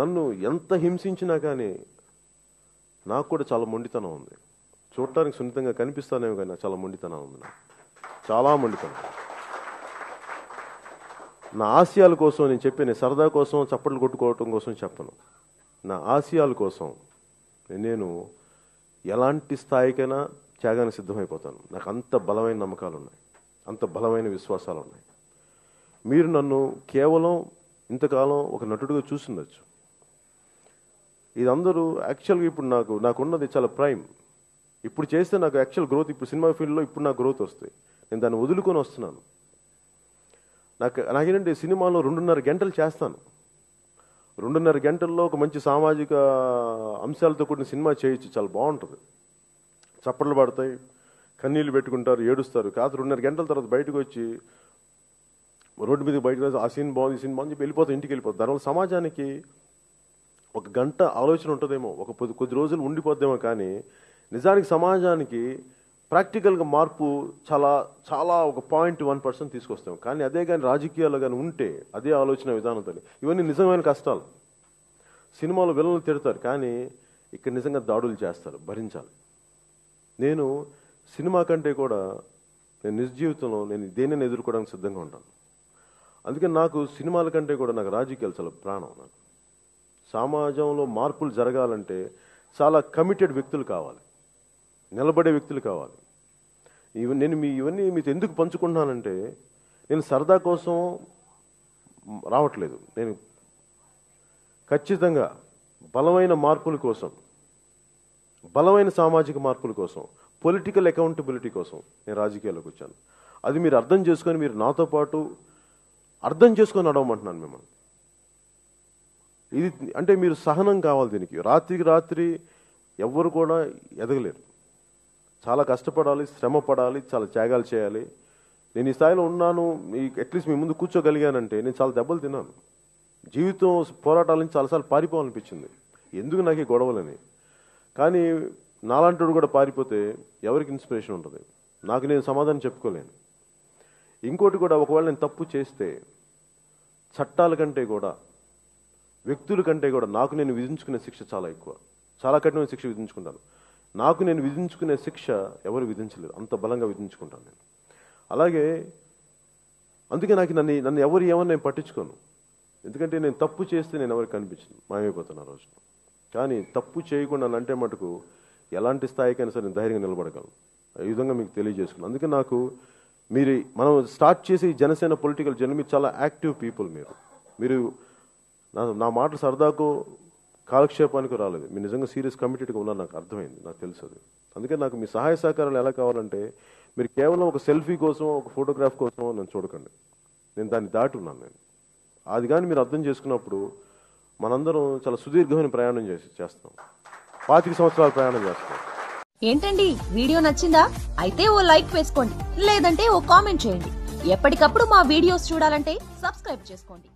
నన్ను ఎంత హింసించినా కానీ నాకు కూడా చాలా మొండితనం ఉంది. చూడటానికి సున్నితంగా కనిపిస్తానేమో కానీ చాలా మొండితనం ఉంది నాకు. చాలా మొండితనం. నా ఆశయాల కోసం నేను చెప్పే నేను సరదా కోసం చప్పట్లు కొట్టుకోవటం కోసం చెప్పను. నా ఆశయాల కోసం నేను ఎలాంటి స్థాయికైనా త్యాగానికి సిద్ధమైపోతాను. నాకు అంత బలమైన నమ్మకాలు ఉన్నాయి అంత బలమైన విశ్వాసాలు ఉన్నాయి మీరు నన్ను కేవలం ఇంతకాలం ఒక నటుడిగా చూసిండొచ్చు ఇది అందరూ యాక్చువల్గా ఇప్పుడు నాకు నాకున్నది చాలా ప్రైమ్ ఇప్పుడు చేస్తే నాకు యాక్చువల్ గ్రోత్ ఇప్పుడు సినిమా ఫీల్డ్లో ఇప్పుడు నాకు గ్రోత్ వస్తాయి. నేను దాన్ని వదులుకొని వస్తున్నాను. నాకు నాకేంటంటే సినిమాలో రెండున్నర గంటలు చేస్తాను. రెండున్నర గంటల్లో ఒక మంచి సామాజిక అంశాలతో కూడిన సినిమా చేయొచ్చు చాలా బాగుంటుంది. చప్పట్లు పడతాయి కన్నీళ్ళు పెట్టుకుంటారు ఏడుస్తారు. కాదు రెండున్నర గంటల తర్వాత బయటకు వచ్చి రోడ్డు మీద బయటకు ఆ సీన్ బాగుంది ఈ సీన్ బాగుంది చెప్పి వెళ్ళిపోతాం ఇంటికి వెళ్ళిపోతాం దానివల్ల సమాజానికి ఒక గంట ఆలోచన ఉంటుందేమో ఒక కొద్ది కొద్ది రోజులు ఉండిపోద్దేమో కానీ నిజానికి సమాజానికి ప్రాక్టికల్గా మార్పు చాలా చాలా ఒక పాయింట్ వన్ పర్సెంట్ తీసుకొస్తాం. కానీ అదే కానీ రాజకీయాల్లో కానీ ఉంటే అదే ఆలోచన విధానంతో ఇవన్నీ నిజమైన కష్టాలు. సినిమాలో విలన్లు తిడతారు కానీ ఇక్కడ నిజంగా దాడులు చేస్తారు భరించాలి. నేను సినిమా కంటే కూడా నేను నిజ జీవితంలో నేను దేనిని ఎదుర్కోవడానికి సిద్ధంగా ఉంటాను. అందుకని నాకు సినిమాల కంటే కూడా నాకు రాజకీయాలు చాలా ప్రాణం నాకు. సమాజంలో మార్పులు జరగాలంటే చాలా కమిటెడ్ వ్యక్తులు కావాలి. నిలబడే వ్యక్తులు కావాలి. ఇవి నేను మీ ఇవన్నీ మీతో ఎందుకు పంచుకుంటున్నానంటే నేను సరదా కోసం రావట్లేదు. నేను ఖచ్చితంగా బలమైన మార్పుల కోసం బలమైన సామాజిక మార్పుల కోసం పొలిటికల్ అకౌంటబిలిటీ కోసం నేను రాజకీయాల్లోకి వచ్చాను. అది మీరు అర్థం చేసుకొని మీరు నాతో పాటు అర్థం చేసుకొని నడవమంటున్నాను మిమ్మల్ని. ఇది అంటే మీరు సహనం కావాలి దీనికి. రాత్రికి రాత్రి ఎవ్వరు కూడా ఎదగలేరు. చాలా కష్టపడాలి శ్రమ పడాలి చాలా త్యాగాలు చేయాలి. నేను ఈ స్థాయిలో ఉన్నాను మీ అట్లీస్ట్ మీ ముందు కూర్చోగలిగానంటే నేను చాలా దెబ్బలు తిన్నాను. జీవితం పోరాటాల నుంచి చాలాసార్లు పారిపోవాలనిపించింది. ఎందుకు నాకు ఈ గొడవలని? కానీ నాలాంటి కూడా పారిపోతే ఎవరికి ఇన్స్పిరేషన్ ఉంటుంది? నాకు నేను సమాధానం చెప్పుకోలేను. ఇంకోటి కూడా ఒకవేళ నేను తప్పు చేస్తే చట్టాల కంటే కూడా వ్యక్తుల కంటే కూడా నాకు నేను విధించుకునే శిక్ష చాలా ఎక్కువ. చాలా కఠినమైన శిక్ష విధించుకుంటాను. నాకు నేను విధించుకునే శిక్ష ఎవరు విధించలేరు. అంత బలంగా విధించుకుంటాను నేను. అలాగే అందుకే నాకు నన్ను నన్ను ఎవరు ఏమన్నా నేను పట్టించుకోను. ఎందుకంటే నేను తప్పు చేస్తే నేను ఎవరికి కనిపించను. మాయమైపోతాను ఆ రోజు. కానీ తప్పు చేయకుండా అంటే మటుకు ఎలాంటి స్థాయికైనా సరే నేను ధైర్యంగా నిలబడగలను. ఈ విధంగా మీకు తెలియజేసుకున్నాను. అందుకే నాకు మీరు మనం స్టార్ట్ చేసే జనసేన పొలిటికల్ జర్నీ మీరు చాలా యాక్టివ్ పీపుల్ మీరు. మీరు నా నా మాటలు సరదాకు కాలక్షేపానికి రాలేదు. మీరు నిజంగా సీరియస్ కమిటెడ్గా ఉన్నారు నాకు అర్థమైంది నాకు తెలుసు అది. అందుకే నాకు మీ సహాయ సహకారాలు ఎలా కావాలంటే మీరు కేవలం ఒక సెల్ఫీ కోసం ఒక ఫోటోగ్రాఫ్ కోసం నన్ను చూడకండి. నేను దాన్ని దాటి ఉన్నాను నేను. అది కానీ మీరు అర్థం చేసుకున్నప్పుడు మనందరం చాలా సుదీర్ఘమైన ప్రయాణం చేసి చేస్తాం. పాతిక సంవత్సరాల ప్రయాణం చేస్తాం. ఏంటండి? వీడియో నచ్చిందా? అయితే ఓ లైక్ వేసుకోండి. లేదంటే ఓ కామెంట్ చేయండి. ఎప్పటికప్పుడు మా వీడియోస్ చూడాలంటే సబ్స్క్రైబ్ చేసుకోండి.